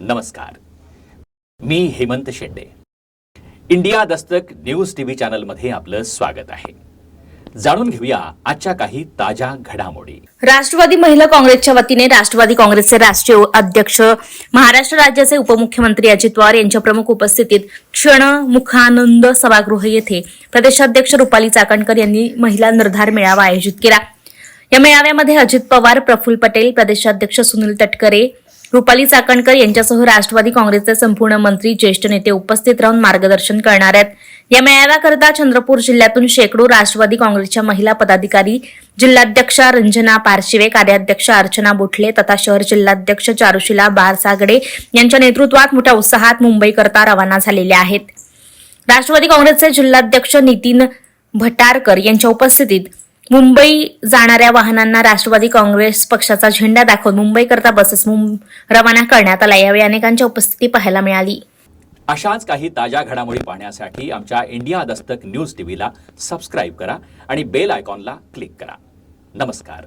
नमस्कार. मी Hemant Shende. India Dastak news TV चॅनलमध्ये आपलं स्वागत आहे. जाणून घेऊया आजच्या काही ताज्या घडामोडी. राष्ट्रवादी महिला काँग्रेसच्या वतीने राष्ट्रवादी काँग्रेसचे राष्ट्रीय अध्यक्ष महाराष्ट्र राज्याचे उपमुख्यमंत्री अजित पवार यांच्या प्रमुख उपस्थितीत क्षण मुखानंद सभागृह येथे प्रदेशाध्यक्ष रुपाली चाकणकर यांनी महिला निर्धार मेळावा आयोजित केला. या मेळाव्यामध्ये अजित पवार प्रफुल्ल पटेल प्रदेशाध्यक्ष सुनील तटकरे रुपाली चाकणकर यांच्यासह राष्ट्रवादी काँग्रेसचे संपूर्ण मंत्री ज्येष्ठ नेते उपस्थित राहून मार्गदर्शन करणार आहेत. या मेळाव्याकरता चंद्रपूर जिल्ह्यातून शेकडो राष्ट्रवादी काँग्रेसच्या महिला पदाधिकारी जिल्हाध्यक्षा रंजना पारशिवे कार्याध्यक्ष अर्चना बुठले तथा शहर जिल्हाध्यक्ष चारुशिला बारसागडे यांच्या नेतृत्वात मोठ्या उत्साहात मुंबईकरता रवाना झालेल्या आहेत. राष्ट्रवादी काँग्रेसचे जिल्हाध्यक्ष नितीन भटारकर यांच्या उपस्थितीत मुंबई जाणाऱ्या वाहनांना राष्ट्रवादी काँग्रेस पक्षाचा झेंडा दाखवून मुंबईकरता बसेस रवाना करण्यात आला यावेळी अनेकांच्या उपस्थिती पाहायला मिळाली. अशाच काही ताज्या घडामोडी पाहण्यासाठी आमच्या इंडिया दस्तक न्यूज टीव्हीला सबस्क्राईब करा आणि बेल आयकॉनला क्लिक करा. नमस्कार.